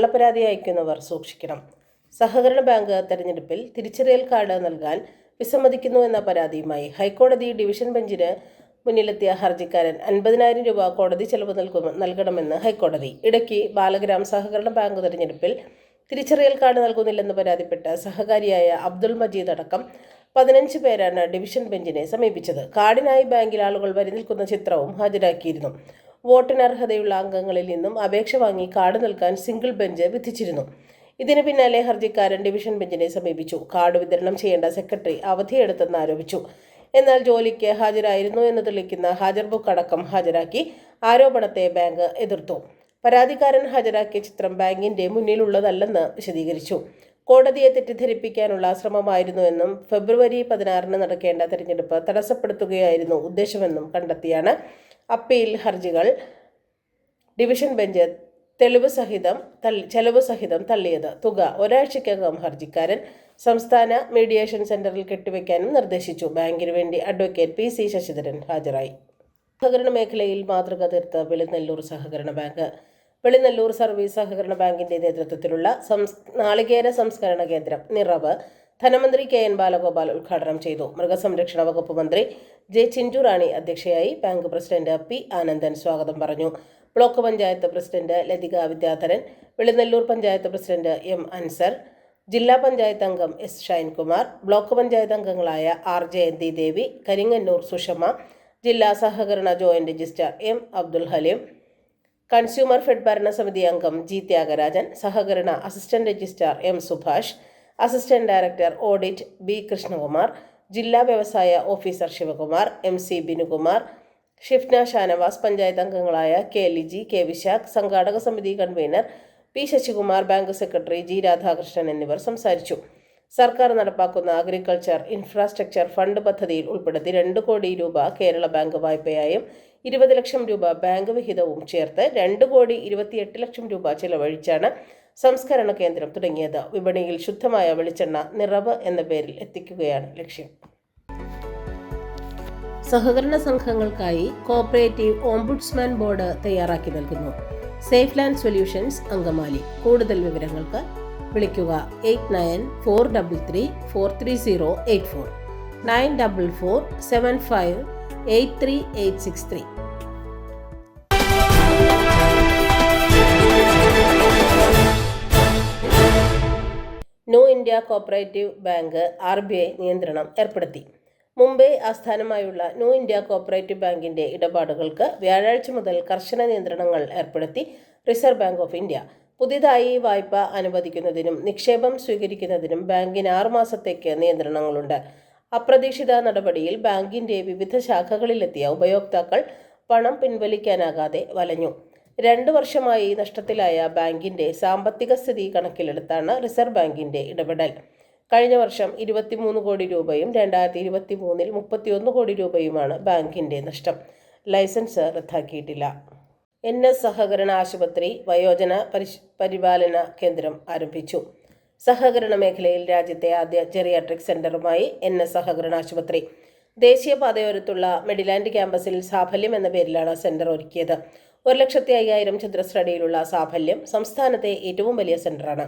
കള്ളപ്പരാതി അയക്കുന്നവർ സൂക്ഷിക്കണം. സഹകരണ ബാങ്ക് തെരഞ്ഞെടുപ്പിൽ തിരിച്ചറിയൽ കാർഡ് നൽകാൻ വിസമ്മതിക്കുന്നു എന്ന പരാതിയുമായി ഹൈക്കോടതി ഡിവിഷൻ ബെഞ്ചിന് മുന്നിലെത്തിയ ഹർജിക്കാരൻ അൻപതിനായിരം രൂപ കോടതി ചെലവ് നൽകും നൽകണമെന്ന് ഹൈക്കോടതി. ഇടയ്ക്ക് ബാലഗ്രാം സഹകരണ ബാങ്ക് തെരഞ്ഞെടുപ്പിൽ തിരിച്ചറിയൽ കാർഡ് നൽകുന്നില്ലെന്ന് പരാതിപ്പെട്ട സഹകാരിയായ അബ്ദുൾ മജീദ് അടക്കം പതിനഞ്ച് പേരാണ് ഡിവിഷൻ ബെഞ്ചിനെ സമീപിച്ചത്. കാർഡിനായി ബാങ്കിൽ ആളുകൾ വരി നിൽക്കുന്ന ചിത്രവും ഹാജരാക്കിയിരുന്നു. വോട്ടിന് അർഹതയുള്ള അംഗങ്ങളിൽ നിന്നും അപേക്ഷ വാങ്ങി കാർഡ് നൽകാൻ സിംഗിൾ ബെഞ്ച് വിധിച്ചിരുന്നു. ഇതിന് പിന്നാലെ ഹർജിക്കാരൻ ഡിവിഷൻ ബെഞ്ചിനെ സമീപിച്ചു. കാർഡ് വിതരണം ചെയ്യേണ്ട സെക്രട്ടറി അവധിയെടുത്തെന്ന് ആരോപിച്ചു. എന്നാൽ ജോലിക്ക് ഹാജരായിരുന്നു എന്ന് തെളിയിക്കുന്ന ഹാജർ ബുക്ക് അടക്കം ഹാജരാക്കി ആരോപണത്തെ ബാങ്ക് എതിർത്തു. പരാതിക്കാരൻ ഹാജരാക്കിയ ചിത്രം ബാങ്കിന്റെ മുന്നിലുള്ളതല്ലെന്ന് വിശദീകരിച്ചു. കോടതിയെ തെറ്റിദ്ധരിപ്പിക്കാനുള്ള ശ്രമമായിരുന്നുവെന്നും ഫെബ്രുവരി പതിനാറിന് നടക്കേണ്ട തെരഞ്ഞെടുപ്പ് തടസ്സപ്പെടുത്തുകയായിരുന്നു ഉദ്ദേശമെന്നും കണ്ടെത്തിയാണ് അപ്പീൽ ഹർജികൾ. ഡിവിഷൻ ബെഞ്ച് തെളിവ് സഹിതം തള്ളി ചെലവ് സഹിതം തള്ളിയത്. തുക ഒരാഴ്ചയ്ക്കകം ഹർജിക്കാരൻ സംസ്ഥാന മീഡിയേഷൻ സെന്ററിൽ കെട്ടിവെക്കാനും നിർദ്ദേശിച്ചു. ബാങ്കിന് വേണ്ടി അഡ്വക്കേറ്റ് പി സി ശശിധരൻ ഹാജരായി. സഹകരണ മേഖലയിൽ മാതൃക തീർത്ത വെളിനെല്ലൂർ സഹകരണ ബാങ്ക്. വെളിനെല്ലൂർ സർവീസ് സഹകരണ ബാങ്കിന്റെ നേതൃത്വത്തിലുള്ള സംസ് നാളികേര സംസ്കരണ കേന്ദ്രം. നിറവ് ധനമന്ത്രി കെ എൻ ബാലഗോപാൽ ഉദ്ഘാടനം ചെയ്തു. മൃഗസംരക്ഷണ വകുപ്പ് മന്ത്രി ജെ ചിഞ്ചു റാണി അധ്യക്ഷയായി ബാങ്ക് പ്രസിഡന്റ് പി ആനന്ദൻ സ്വാഗതം പറഞ്ഞു. Block panchayat president Lathika Vidyadharan Velinalloor panchayat president M Ansar ജില്ലാ പഞ്ചായത്ത് അംഗം എസ് ഷൈൻകുമാർ ബ്ലോക്ക് പഞ്ചായത്ത് അംഗങ്ങളായ ആർ ജയന്തി ദേവി കരിങ്ങന്നൂർ സുഷമ ജില്ലാ സഹകരണ joint register M Abdul Haleem consumer fed ഭരണസമിതി അംഗം ജി ത്യാഗരാജൻ സഹകരണ assistant registrar M Subhash assistant director audit B Krishnakumar ജില്ലാ വ്യവസായ officer Sivakumar M C Binukumar Shifna Shanavas panchayat അംഗങ്ങളായ കെ ലിജി കെ വിശാഖ് സംഘാടക സമിതി convener P Sasikumar bank secretary G Radhakrishnan എന്നിവർ സംസാരിച്ചു. സർക്കാർ നടപ്പാക്കുന്ന അഗ്രികൾച്ചർ ഇൻഫ്രാസ്ട്രക്ചർ ഫണ്ട് പദ്ധതിയിൽ ഉൾപ്പെടുത്തി രണ്ട് കോടി രൂപ കേരള ബാങ്ക് വായ്പയായും ഇരുപത് ലക്ഷം രൂപ ബാങ്ക് വിഹിതവും ചേർത്ത് രണ്ട് കോടി ഇരുപത്തിയെട്ട് ലക്ഷം രൂപ ചെലവഴിച്ചാണ് സംസ്കരണ കേന്ദ്രം തുടങ്ങിയത്. വിപണിയിൽ ശുദ്ധമായ വെളിച്ചെണ്ണ നിറവ് എന്ന പേരിൽ എത്തിക്കുകയാണ് ലക്ഷ്യം. സഹകരണ സംഘങ്ങൾക്കായി കോപ്പറേറ്റീവ് ഓംബുഡ്സ്മാൻ ബോർഡ് തയ്യാറാക്കി നൽകുന്നു. Safe land solutions Angamaly. കൂടുതൽ വിവരങ്ങൾക്ക് വിളിക്കുക. Eight nine four double three four three zero eight four nine double four seven five eight three eight six three new India cooperative bank R B I നിയന്ത്രണം ഏർപ്പെടുത്തി. മുംബൈ ആസ്ഥാനമായുള്ള new India cooperative ബാങ്കിന്റെ ഇടപാടുകൾക്ക് വ്യാഴാഴ്ച മുതൽ കർശന നിയന്ത്രണങ്ങൾ ഏർപ്പെടുത്തി റിസർവ് ബാങ്ക് ഓഫ് ഇന്ത്യ. പുതിയതായി വായ്പ അനുവദിക്കുന്നതിനും നിക്ഷേപം സ്വീകരിക്കുന്നതിനും ബാങ്കിന് ആറുമാസത്തേക്ക് നിയന്ത്രണങ്ങളുണ്ട്. അപ്രതീക്ഷിത നടപടിയിൽ ബാങ്കിന്റെ വിവിധ ശാഖകളിലെത്തിയ ഉപയോക്താക്കൾ പണം പിൻവലിക്കാനാകാതെ വലഞ്ഞു. രണ്ടു വർഷമായി നഷ്ടത്തിലായ ബാങ്കിന്റെ സാമ്പത്തിക സ്ഥിതി കണക്കിലെടുത്താണ് റിസർവ് ബാങ്കിന്റെ ഇടപെടൽ. കഴിഞ്ഞ വർഷം ഇരുപത്തിമൂന്ന് കോടി രൂപയും രണ്ടായിരത്തി ഇരുപത്തി മൂന്നിൽ മുപ്പത്തിയൊന്ന് കോടി രൂപയുമാണ് ബാങ്കിന്റെ നഷ്ടം. ലൈസൻസ് റദ്ദാക്കിയിട്ടില്ല. എൻ എസ് സഹകരണ ആശുപത്രി വയോജന പരിശ് പരിപാലന കേന്ദ്രം ആരംഭിച്ചു. സഹകരണ മേഖലയിൽ രാജ്യത്തെ ആദ്യ ജെറിയാട്രിക് സെന്ററുമായി എൻ എസ് സഹകരണ ആശുപത്രി. ദേശീയപാതയോരത്തുള്ള മെഡിലാൻഡ് ക്യാമ്പസിൽ സാഫല്യം എന്ന പേരിലാണ് സെന്റർ ഒരുക്കിയത്. ഒരു ലക്ഷത്തി അയ്യായിരം ചതുരശ്രടിയിലുള്ള സാഫല്യം സംസ്ഥാനത്തെ ഏറ്റവും വലിയ സെന്ററാണ്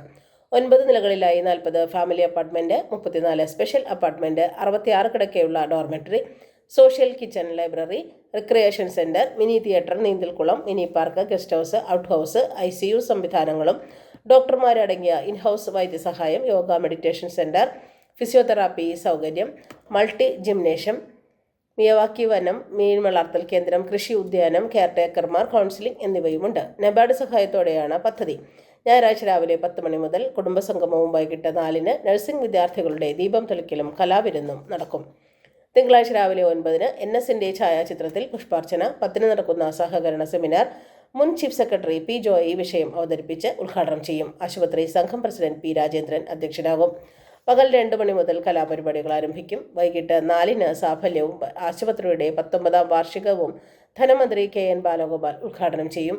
ഒൻപത് നിലകളിലായി നാൽപ്പത് ഫാമിലി അപ്പാർട്ട്മെന്റ് മുപ്പത്തിനാല് സ്പെഷ്യൽ അപ്പാർട്ട്മെന്റ് അറുപത്തിയാറ് കിടക്കെയുള്ള dormitory social kitchen library recreation centre mini theatre നീന്തൽക്കുളം mini park guest house out house I C U സംവിധാനങ്ങളും. ഡോക്ടർമാരടങ്ങിയ ഇൻഹൗസ് വൈദ്യസഹായം യോഗ മെഡിറ്റേഷൻ സെന്റർ ഫിസിയോതെറാപ്പി സൗകര്യം മൾട്ടി ജിംനേഷ്യം മിയവാക്കി വനം മീൻ വളർത്തൽ കേന്ദ്രം കൃഷി ഉദ്യാനം കെയർടേക്കർമാർ കൗൺസിലിംഗ് എന്നിവയുമുണ്ട്. നബാർഡ് സഹായത്തോടെയാണ് പദ്ധതി. ഞായറാഴ്ച രാവിലെ പത്ത് മണി മുതൽ കുടുംബസംഗമവും വൈകിട്ട് നാലിന് നഴ്സിംഗ് വിദ്യാർത്ഥികളുടെ ദീപം തെളിക്കലും കലാവിരുന്നും നടക്കും. തിങ്കളാഴ്ച രാവിലെ ഒൻപതിന് എൻ എസിന്റെ ഛായാചിത്രത്തിൽ പുഷ്പാർച്ചന പത്തിന് നടക്കുന്ന സഹകരണ സെമിനാർ മുൻ ചീഫ് സെക്രട്ടറി പി ജോയ് ഈ വിഷയം അവതരിപ്പിച്ച് ഉദ്ഘാടനം ചെയ്യും. ആശുപത്രി സംഘം പ്രസിഡന്റ് പി രാജേന്ദ്രൻ അധ്യക്ഷനാകും. പകൽ രണ്ട് മണി മുതൽ കലാപരിപാടികൾ ആരംഭിക്കും. വൈകിട്ട് നാലിന് സാഫല്യവും ആശുപത്രിയുടെ പത്തൊമ്പതാം വാർഷികവും ധനമന്ത്രി കെ എൻ ബാലഗോപാൽ ഉദ്ഘാടനം ചെയ്യും.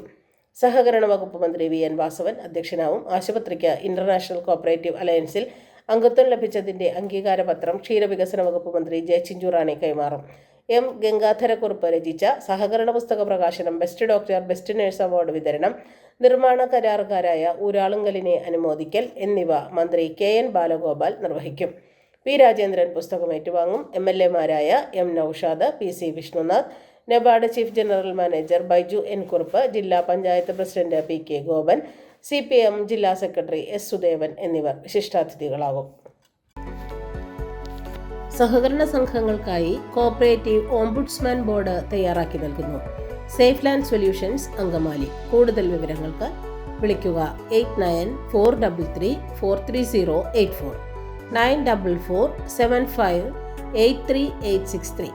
സഹകരണ വകുപ്പ് മന്ത്രി വി എൻ വാസവൻ അധ്യക്ഷനാവും ആശുപത്രിക്ക് ഇന്റർനാഷണൽ കോപ്പറേറ്റീവ് അലയൻസിൽ അംഗത്വം ലഭിച്ചതിന്റെ അംഗീകാരപത്രം ക്ഷീരവികസന വകുപ്പ് മന്ത്രി ജയചിഞ്ചു റാണി കൈമാറും. എം ഗംഗാധരക്കുറുപ്പ് രചിച്ച സഹകരണ പുസ്തക പ്രകാശനം best doctor best nurse award വിതരണം നിർമ്മാണ കരാറുകാരായ ഊരാളുങ്കലിനെ അനുമോദിക്കൽ എന്നിവ മന്ത്രി കെ എൻ ബാലഗോപാൽ നിർവഹിക്കും. പി രാജേന്ദ്രൻ പുസ്തകം ഏറ്റുവാങ്ങും. M L എമാരായ M Noushad P C Vishnunath NABARD chief general manager Baiju N Kurup ജില്ലാ panchayat president P K Gopan C P M ജില്ലാ സെക്രട്ടറി എസ് സുദേവൻ എന്നിവർ വിശിഷ്ടാതിഥികളാകും. സഹകരണ സംഘങ്ങൾക്കായി കോപ്പറേറ്റീവ് ഓംബുഡ്സ്മാൻ ബോർഡ് തയ്യാറാക്കി നൽകുന്നു. Safe land solutions Angamaly. കൂടുതൽ വിവരങ്ങൾക്ക് വിളിക്കുക eight nine four double three four three zero eight four. Nine double four seven five eight three eight six three.